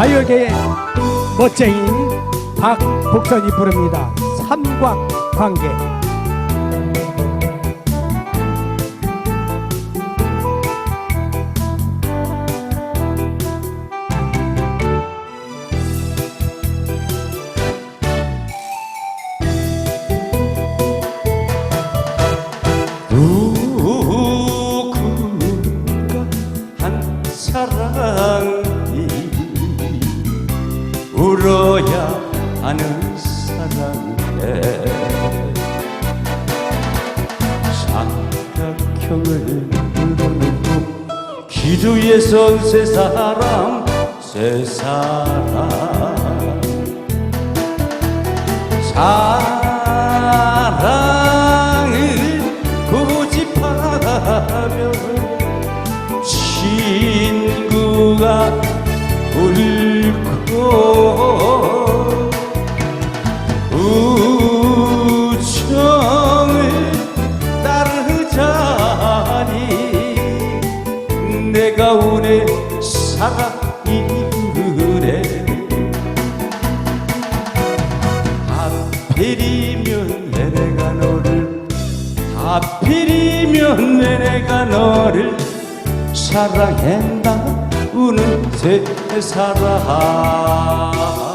가요계의 멋쟁인 박복선이 부릅니다. 삼각관계. 하는 사랑에 삼각형을 물어놓고 기주에 선세 사람 세 사람. 사랑을 고집하며 친구가 울고 내가 운의 사랑이 그래. 하필이면 왜 내가 너를 하필이면 왜 내가 너를 사랑했나 우는 새 사랑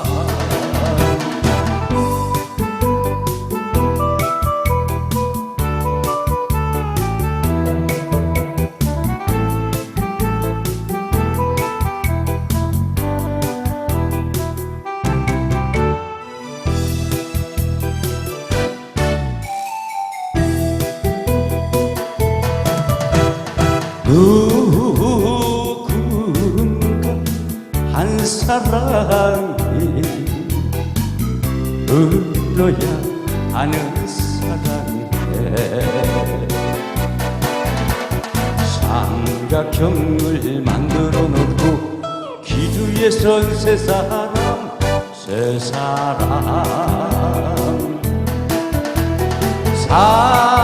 누군가 한 사랑이 울어야 하는 사랑에 삼각형을 만들어 놓고 기주에 선세 사람 세 사람. 사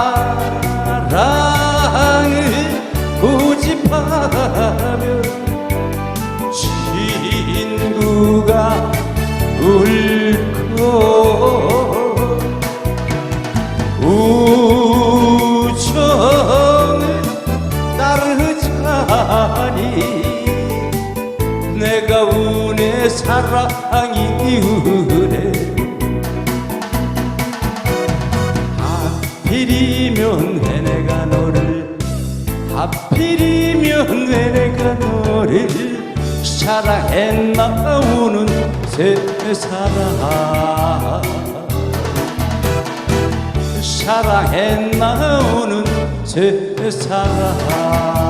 내가 운의 사랑이 그래 하필이면 왜 내가 너를 하필이면 왜 내가 너를 사랑했나 우는 새 사랑. 사랑했나 우는 새 사랑